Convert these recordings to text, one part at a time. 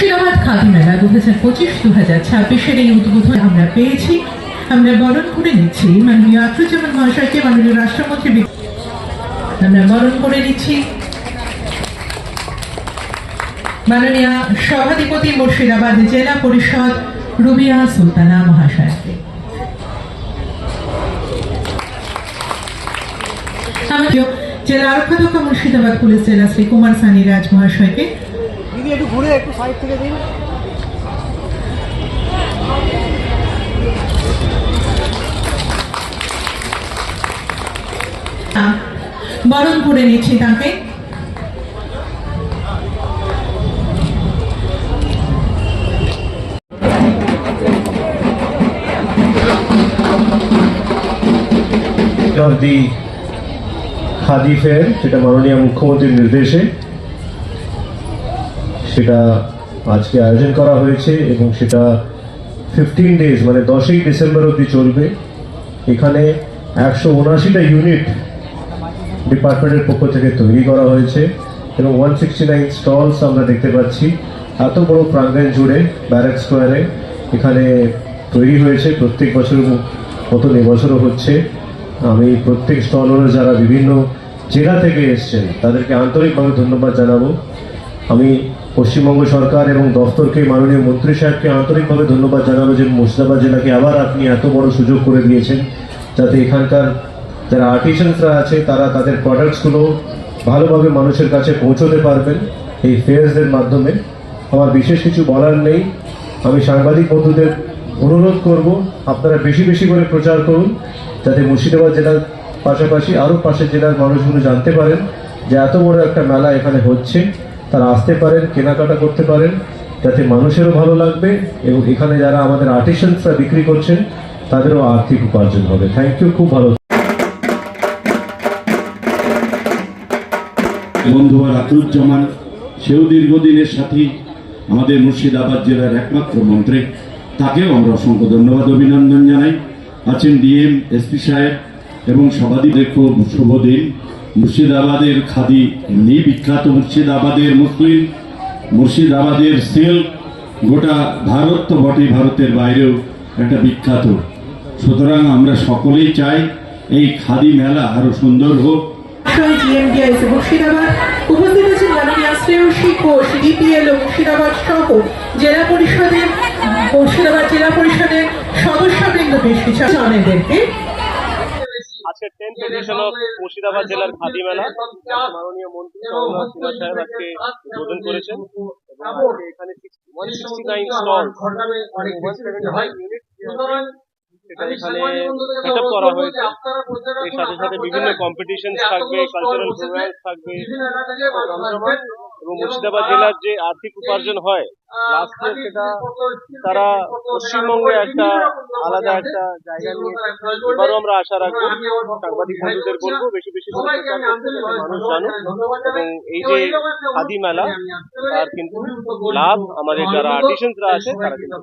মুর্শিদাবাদ খাদি মেলা দু হাজার পঁচিশ দু হাজার ছাব্বিশের এই উদ্বোধন আমরা পেয়েছি। আমরা বরণ করে নিচ্ছি মাননীয় আফরুজ্জামান মহাশয়কে, মাননীয় রাষ্ট্রমন্ত্রী আমরা বরণ করে নিচ্ছি। মাননীয় সভাধিপতি মুর্শিদাবাদ জেলা পরিষদ রুবিয়া সুলতানা মহাশয়কে। জেলা আরক্ষাধ্যক্ষ মুর্শিদাবাদ পুলিশ জেলা শ্রী কুমার সানি রাজ মহাশয়কে একটু ঘুরে একটু সাইড থেকে দিন বরণ করে নিচ্ছি তাকে। of the খাদি ফেয়ার সেটা মাননীয় মুখ্যমন্ত্রীর নির্দেশে সেটা আজকে আয়োজন করা হয়েছে এবং সেটা ফিফটিন ডেজ মানে দশই ডিসেম্বর অবধি চলবে। এখানে একশো উনআশিটা ইউনিট ডিপার্টমেন্টের পক্ষ থেকে তৈরি করা হয়েছে এবং ওয়ান সিক্সটি নাইন স্টলস আমরা দেখতে পাচ্ছি। এত বড় প্রাঙ্গণ জুড়ে ব্যারাক স্কোয়ারে এখানে তৈরি হয়েছে। প্রত্যেক বছরের মতন এবছরও হচ্ছে। আমি প্রত্যেক স্টলর যারা বিভিন্ন জেলা থেকে এসছেন, তাদেরকে আন্তরিকভাবে ধন্যবাদ জানাব। আমি পশ্চিমবঙ্গ সরকার এবং দফতরকে মাননীয় মন্ত্রী সাহেবকে আন্তরিকভাবে ধন্যবাদ জানাব যে মুর্শিদাবাদ জেলাকে আবার আপনি এত বড় সুযোগ করে দিয়েছেন, যাতে এখানকার যারা আর্টিসানসরা আছে তারা তাদের প্রোডাক্টসগুলো ভালোভাবে মানুষের কাছে পৌঁছতে পারবেন এই ফেয়ার্সদের মাধ্যমে। আমার বিশেষ কিছু বলার নেই। আমি সাংবাদিক বন্ধুদের অনুরোধ করব, আপনারা বেশি বেশি করে প্রচার করুন, যাতে মুর্শিদাবাদ জেলার পাশাপাশি আরও পাশের জেলার মানুষগুলো জানতে পারেন যে এত বড় একটা মেলা এখানে হচ্ছে। তারা আসতে পারেন, কেনাকাটা করতে পারেন, যাতে মানুষেরও ভালো লাগবে এবং এখানে যারা আমাদের আর্টিসানসরা বিক্রি করছেন, তাদেরও আর্থিক উপার্জন হবে। থ্যাংক ইউ খুব ভালো। বন্ধুয়া রাতুজ্জামান সেও দীর্ঘদিনের সাথী, আমাদের মুর্শিদাবাদ জেলার একমাত্র মন্ত্রী। তাকেও আমরা অসংখ্য ধন্যবাদ, অভিনন্দন জানাই। আছেন ডিএম, এসপি সাহেব এবং সভাধিদের খুব শুভ দিন। মুর্শিদাবাদের খাদি এমনি বিখ্যাত মুর্শিদাবাদের মুসলিম, মুর্শিদাবাদের সিল্ক, গোটা ভারত তো বটে ভারতের বাইরেও একটা বিখ্যাত। সুতরাং আমরা সকলেই চাই এই খাদি মেলা আরও সুন্দর হোক। মুর্শিদাবাদ। সহ জেলা পরিষদের জেলা পরিষদের সদস্যবৃন্দ। বেশ কিছু আমাদেরকে আজকে এডিশন অফ মুর্শিদাবাদ জেলার খাদি মেলা মাননীয় মন্ত্রী সিনহা সাহেব আজকে উদ্বোধন করেছেন। এবং এখানে ওয়ান সিক্সটি নাইন স্টল সেটা এখানে সেট আপ করা হয়েছে। এর সাথে সাথে বিভিন্ন কম্পিটিশন থাকবে কালচারাল প্রোগ্রাম থাকবে। এবং মুর্শিদাবাদ জেলার যে আর্থিক উপার্জন হয় লাস্ট সেটা তারা পশ্চিমবঙ্গে একটা আলাদা একটা জায়গা নিয়ে এবারও আমরা আশা রাখব সাংবাদিক বন্ধুদের বলব বেশি বেশি করে মানুষ জানুক। এবং এই যে খাদি মেলা তার কিন্তু লাভ আমাদের যারা আর্টিসানসরা আছে তারা কিন্তু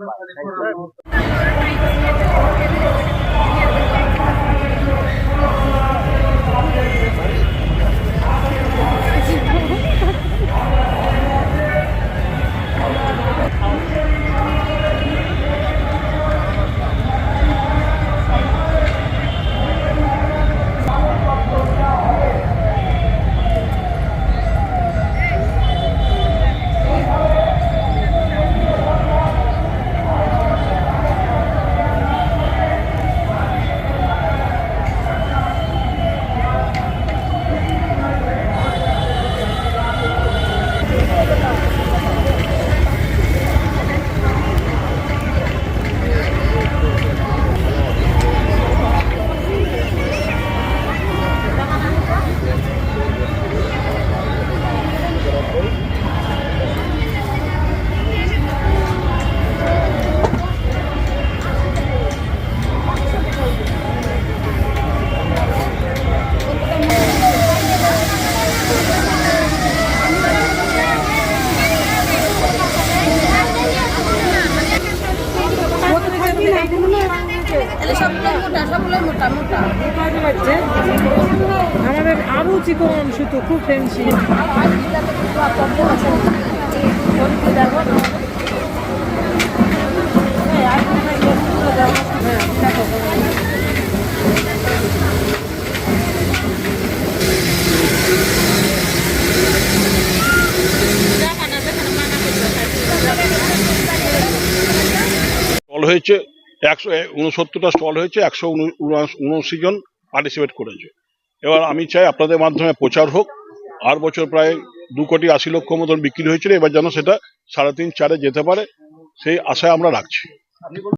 আমাদের আরও চিকন সুতো খুব ফ্যান্সি হয়েছে। একশো উনসত্তরটা স্টল হয়েছে, একশো উনআশি জন পার্টিসিপেট করেছে। এবার আমি চাই আপনাদের মাধ্যমে প্রচার হোক, আর বছর প্রায় দু কোটি আশি লক্ষ মতন বিক্রি হয়েছিল, এবার যেন সেটা সাড়ে তিন, চারে যেতে পারে, সেই আশায় আমরা রাখছি।